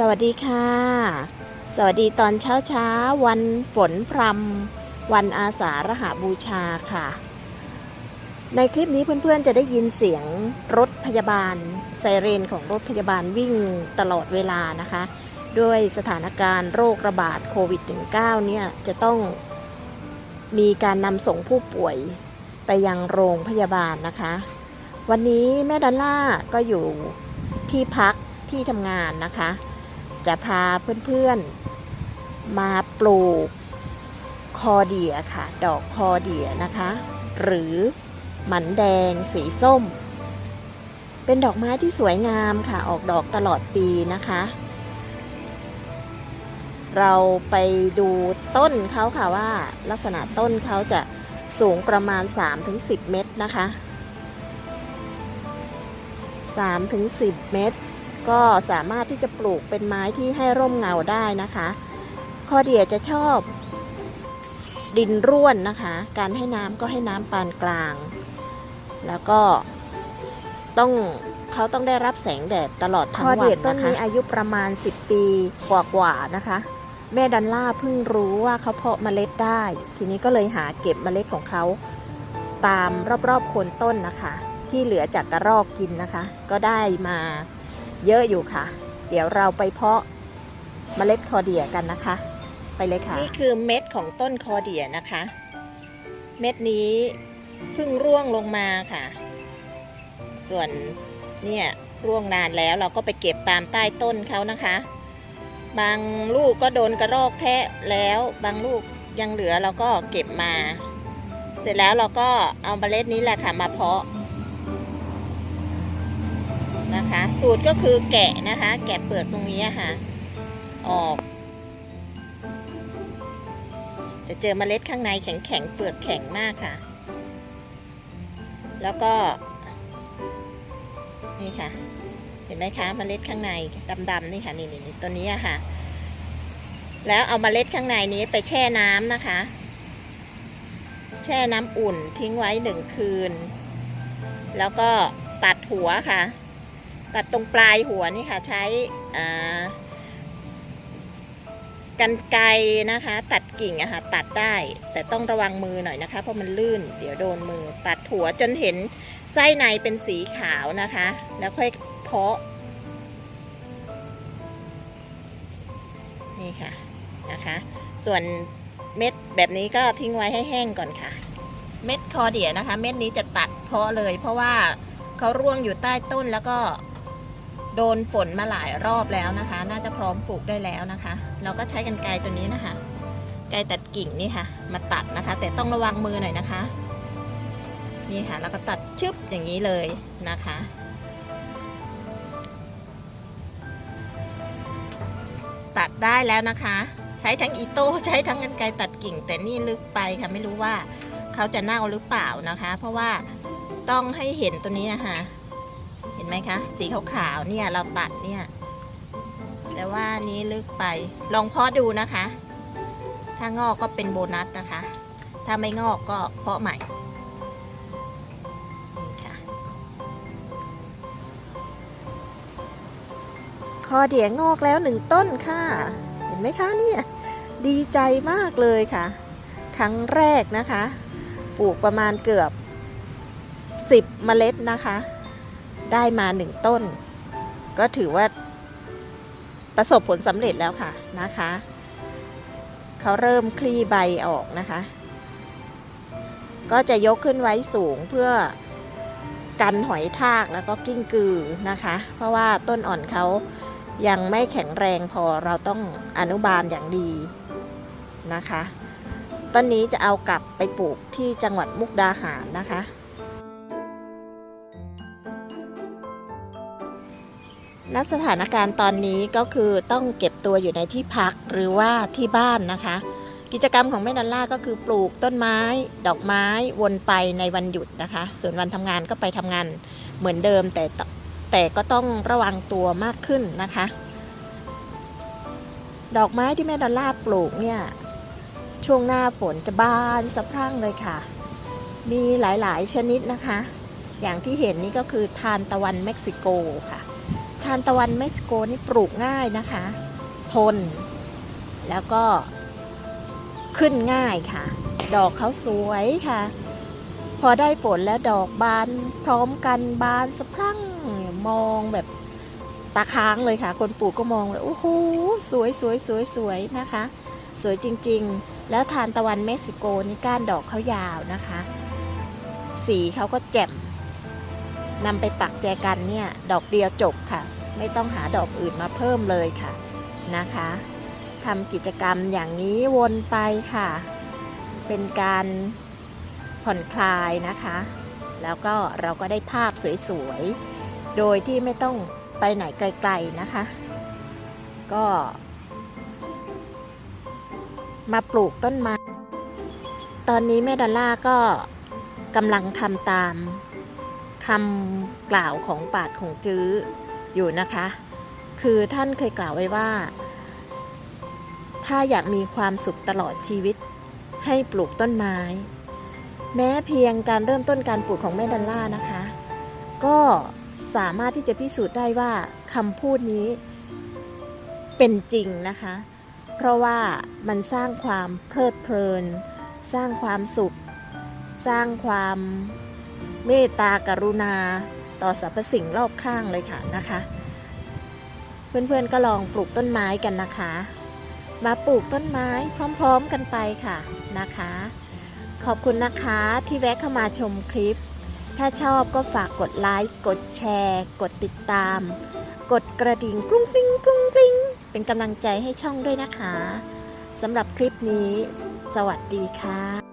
สวัสดีค่ะ สวัสดีตอนเช้าเช้าวันฝนพรำวันอาสาฬหาบูชาค่ะ ในคลิปนี้เพื่อนๆจะได้ยินเสียงรถพยาบาล ไซเรนของรถพยาบาลวิ่งตลอดเวลานะคะ ด้วยสถานการณ์โรคระบาดโควิด -19 เนี่ยจะต้องมีการนำส่งผู้ป่วยไปยังโรงพยาบาลนะคะ วันนี้แม่ดอลล่าก็อยู่ที่พักที่ทำงานนะคะ จะพาเพื่อนๆ มาปลูกคอเดียค่ะ ดอกคอเดียนะคะ หรือหมันแดงสีส้ม เป็นดอกไม้ที่สวยงามค่ะ ออกดอกตลอดปีนะคะ เราไปดูต้นเขาค่ะว่าลักษณะต้นเขาจะสูงประมาณ 3-10 เมตรนะคะ3-10 เมตร ก็สามารถที่จะปลูกเป็นไม้ที่ให้ร่มเงาได้นะคะคอเดียจะชอบดินร่วนนะคะ การให้น้ำก็ให้น้ำปานกลาง แล้วก็ต้องเขาต้องได้รับแสงแดดตลอดทั้งวันนะคะคอเดียต้นนี้อายุประมาณ 10 ปีกว่าๆนะคะ แม่ดันล่าเพิ่งรู้ว่าเขาเพาะเมล็ดได้ ทีนี้ก็เลยหาเก็บเมล็ดของเขาตามรอบๆโคนต้นนะคะ ที่เหลือจากกระรอกกินนะคะ ก็ได้มา เยอะอยู่ค่ะ เดี๋ยวเราไปเพาะเมล็ดคอเดียกันนะคะ ไปเลยค่ะ นี่คือเม็ดของต้นคอเดียนะคะ เม็ดนี้เพิ่งร่วงลงมาค่ะ ส่วนเนี่ยร่วงนานแล้วเราก็ไปเก็บตามใต้ต้นเขานะคะ บางลูกก็โดนกระรอกแทะแล้ว บางลูกยังเหลือเราก็เก็บมา เสร็จแล้วเราก็เอาเมล็ดนี้แหละค่ะมาเพาะ นะคะ สูตรก็คือแกะนะคะ แกะเปลือกตรงนี้ค่ะ ออก จะเจอเมล็ดข้างในแข็งๆเปลือกแข็งมากค่ะ แล้วก็นี่ค่ะ เห็นไหมคะเมล็ดข้างในดำๆนี่ค่ะนี่นี่ตัวนี้ค่ะ แล้วเอาเมล็ดข้างในนี้ไปแช่น้ำนะคะ แช่น้ำอุ่นทิ้งไว้หนึ่งคืน แล้วก็ตัดหัวค่ะ ตัดตรงปลายหัวนี่ค่ะ ใช้กันไกรนะคะ ตัดกิ่งอะค่ะตัดได้ แต่ต้องระวังมือหน่อยนะคะ เพราะมันลื่น เดี๋ยวโดนมือ ตัดหัวจนเห็นไส้ในเป็นสีขาวนะคะ แล้วค่อยเพาะ นี่ค่ะนะคะ ส่วนเม็ดแบบนี้ก็ทิ้งไว้ให้แห้งก่อนค่ะ เม็ดคอเดียนะคะ เม็ดนี้จะตัดเพาะเลย เพราะว่าเขาร่วงอยู่ใต้ต้นแล้วก็ โดนฝนมาหลายรอบแล้วนะคะ น่าจะพร้อมปลูกได้แล้วนะคะ เราก็ใช้กันไกรตัวนี้นะคะ ไกรตัดกิ่งนี่ค่ะ มาตัดนะคะ แต่ต้องระวังมือหน่อยนะคะ นี่ค่ะ แล้วก็ตัดชึบอย่างนี้เลยนะคะตัดได้แล้วนะคะ ใช้ทั้งอีโต้ใช้ทั้งกันไกรตัดกิ่ง แต่นี่ลึกไปค่ะไม่รู้ว่าเขาจะเน่าหรือเปล่านะคะ เพราะว่าต้องให้เห็นตัวนี้นะคะ ไหมคะ สีขาวๆเนี่ยเราตัดเนี่ย แต่ว่านี้ลึกไปลองเพาะดูนะคะ ถ้างอกก็เป็นโบนัสนะคะ ถ้าไม่งอกก็เพาะใหม่ค่ะคอเดียงอกแล้วหนึ่งต้นค่ะ เห็นไหมคะเนี่ยดีใจมากเลยค่ะ ครั้งแรกนะคะ ปลูกประมาณเกือบ 10 เมล็ดนะคะ ได้มาหนึ่งต้น ก็ถือว่าประสบผลสำเร็จแล้วค่ะนะคะ เขาเริ่มคลี่ใบออกนะคะ ก็จะยกขึ้นไว้สูงเพื่อกันหอยทากแล้วก็กิ้งกือนะคะ เพราะว่าต้นอ่อนเขายังไม่แข็งแรงพอเราต้องอนุบาลอย่างดีนะคะ ต้นนี้จะเอากลับไปปลูกที่จังหวัดมุกดาหารนะคะ ณสถานการณ์ตอนนี้ก็คือต้องเก็บตัวอยู่ในที่พักหรือว่าที่บ้านนะคะ กิจกรรมของแม่ดอลล่าก็คือปลูกต้นไม้ ดอกไม้วนไปในวันหยุดนะคะ ส่วนวันทำงานก็ไปทำงานเหมือนเดิมแต่แต่ก็ต้องระวังตัวมากขึ้นนะคะ ดอกไม้ที่แม่ดอลล่าปลูกเนี่ยช่วงหน้าฝนจะบานสะพรั่งเลยค่ะ มีหลายๆชนิดนะคะ อย่างที่เห็นนี่ก็คือทานตะวันเม็กซิโกค่ะานตะวันเม็กซิโกนี่ปลูกง่ายนะคะ ทน แล้วก็ขึ้นง่ายค่ะ ดอกเขาสวยค่ะ พอได้ฝนแล้วดอกบานพร้อมกันบานสะพรั่งมองแบบตาค้างเลยค่ะ คนปลูกก็มองเลยโอ้โหสวยสวยสวยสวยนะคะ สวยจริงๆ แล้วทานตะวันเม็กซิโกนี่ก้านดอกเขายาวนะคะ สีเขาก็แจ่มนำไปปักแจกันเนี่ย ดอกเดียวจบค่ะ ไม่ต้องหาดอกอื่นมาเพิ่มเลยค่ะนะคะทำกิจกรรมอย่างนี้วนไปค่ะ เป็นการผ่อนคลายนะคะ แล้วก็เราก็ได้ภาพสวยๆ โดยที่ไม่ต้องไปไหนไกลๆนะคะ ก็ มาปลูกต้นไม้ ตอนนี้แม่ดอลล่าก็กำลังทำตามคำกล่าวของปาดของจื้อ อยู่นะคะ คือท่านเคยกล่าวไว้ว่า ถ้าอยากมีความสุขตลอดชีวิต ให้ปลูกต้นไม้ แม้เพียงการเริ่มต้นการปลูกของแม่ดอลล่านะคะ ก็สามารถที่จะพิสูจน์ได้ว่าคำพูดนี้เป็นจริงนะคะ เพราะว่ามันสร้างความเพลิดเพลิน สร้างความสุข สร้างความเมตตากรุณา ต่อสรรพสิ่งรอบข้างเลยค่ะนะคะ เพื่อนๆก็ลองปลูกต้นไม้กันนะคะ มาปลูกต้นไม้พร้อมๆกันไปค่ะนะคะ ขอบคุณนะคะที่แวะเข้ามาชมคลิป ถ้าชอบก็ฝากกดไลค์กดแชร์ กดติดตาม กดกระดิ่งกรุ้งกริ้งกรุ้งกริ้งเป็นกำลังใจให้ช่องด้วยนะคะสำหรับคลิปนี้ สวัสดีค่ะ